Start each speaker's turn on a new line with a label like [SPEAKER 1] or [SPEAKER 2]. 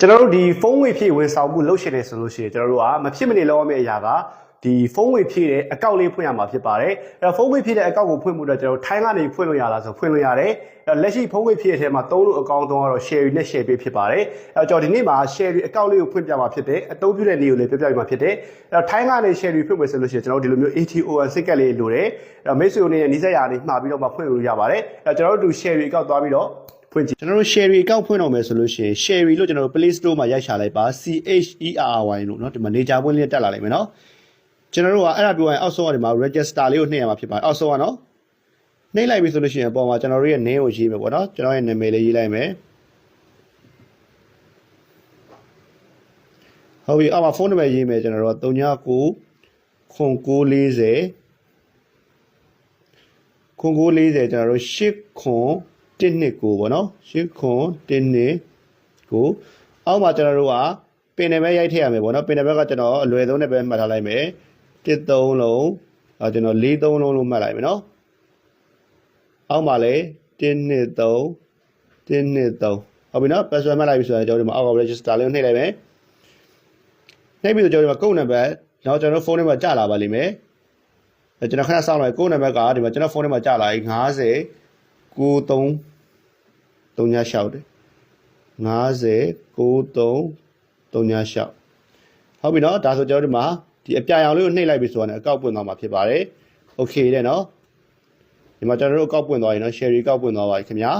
[SPEAKER 1] ကျွန်တော်တို့ဒီဖုန်းဝေဖြည့်ဝန်ဆောင်မှုလုပ်ရှင်နေဆိုလို့ရှိရင်ကျွန်တော်တို့ကမဖြစ်မနေလုပ်ရမယ့်အရာကဒီဖုန်းဝေဖြည့်တဲ့အကောင့်လေးဖွင့်ရမှာဖြစ်ပါတယ်အဲ့တော့ဖုန်းဝေဖြည့်တဲ့အကောင့်ကိုဖွင့်မှုတော့ကျွန်တော်တို့ထိုင်းကနေဖွင့်လို့ရလားဆိုဖွင့်လို့ရတယ်အဲ့တော့လက်ရှိဖုန်းဝေဖြည့်ရဲ့အထဲမှာသုံးလို့အကောင့်သုံးကတော့ share နဲ့ share ပေးဖြစ်ပါတယ်အဲ့တော့ကျွန်တော်ဒီနေ့မှာ share အကောင့်လေးကိုဖွင့်ပြမှာဖြစ်တယ်အသုံးပြုတဲ့နည်းကိုလည်းပြပြပြမှာဖြစ်တယ်အဲ့တော့ထိုင်းကနေ share ဖွင့်မယ်ဆိုလို့ရှိရင်ကျွန်တော်တို့ဒီလိုမျိုး ATON စိတ်ကက်လေးလိုတယ်အဲ့တော့မိတ်ဆွေတို့နဲ့နီးစပ်ရာလေးမှာပြီးတော့မှဖွင့်လို့ရပါတယ်အဲ့တော့ကျွန်တော်တို့ဒီ share အကောင့်သွားပြီးတော့ ဖွင့်ကြည့်ကျွန်တော်တို့ Sherry account ဖွင့်တော့မယ်ဆိုလို့ရှိရင် Sherry လို့ကျွန်တော်တို့ Play Store မှာရိုက်ရှာလိုက်ပါ C H E R Y လို့เนาะဒီမှာ nature ပွင့်လေးတက်လာလိမ့်မယ်เนาะကျွန်တော်တို့ကအဲ့ဒါပြောရင်အောက်ဆုံးကဒီမှာ register လေးကိုနှိပ်ရမှာဖြစ်ပါတယ်အောက်ဆုံးကเนาะနှိပ်လိုက်ပြီဆိုလို့ရှိရင်အပေါ်မှာကျွန်တော်တို့ရဲ့ name ကိုရေးမယ်ပေါ့เนาะကျွန်တော်ရဲ့နာမည်လေးရေးလိုက်မယ်ဟုတ်ပြီအော်မှာဖုန်းနံပါတ်ရေးမယ်ကျွန်တော်တို့က39 0940 0940ကျွန်တော်တို့89 1 2ကိုပေါ့နော်8ခွန်1 2ကိုအောက်မှာကျွန်တော်တို့ကပင်နယ်ပဲရိုက်ထည့်ရမယ်ပေါ့နော်ပင်နယ်ဘက်ကကျွန်တော်အလွယ်ဆုံးနဲ့ပဲမှတ်ထားလိုက်မယ်1 3လုံးအဲကျွန်တော်4 3လုံးလို့မှတ်လိုက်မယ်နော်အောက်မှာလည်း1 2 3 1 2 3ဟုတ်ပြီနော် password မှတ်လိုက်ပြီဆိုတော့ကျွန်တော်တို့မှာအောက်က register လေးနှိပ်လိုက်မယ်နှိပ်ပြီးတော့ကျွန်တော်တို့မှာကုတ်နံပါတ်နောက်ကျွန်တော်ဖုန်းနံပါတ်ကြာလာပါလိမ့်မယ်ကျွန်တော်ခဏစောင့်လိုက်ကိုယ့်နံပါတ်ကဒီမှာကျွန်တော်ဖုန်းထဲမှာကြာလာပြီ90 93 36တယ်50 93 36ဟုတ်ပြီနော်ဒါဆိုကျွန်တော်ဒီမှာဒီအပြာရောင်လေးကိုနှိပ်လိုက်ပြီဆိုတော့အကောက်ပွင့်သွားမှာဖြစ်ပါတယ်โอเคတဲ့နော်ဒီမှာကျွန်တော်တို့အကောက်ပွင့်သွားရင်နော် share အကောက်ပွင့်သွားပါပြီခင်ဗျာ